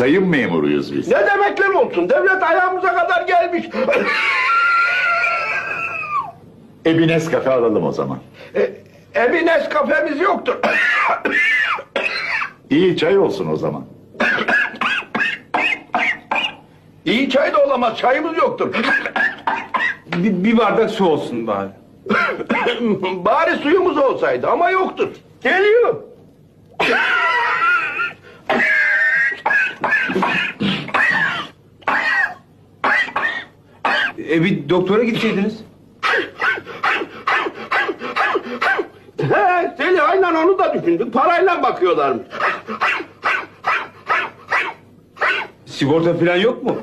sayım memuruyuz biz. Ne demekler olsun? Devlet ayağımıza kadar gelmiş. E bir Nescafe alalım o zaman. e, e bir Nescafe'miz yoktur. İyi çay olsun o zaman. İyi çay da olamaz. Çayımız yoktur. Bir, bir bardak su olsun bari. Bari suyumuz olsaydı ama yoktur. Geliyor. E bir doktora gitseydiniz. He, Selih aynen onu da düşündük. Parayla bakıyorlarmış. Sigorta falan yok mu?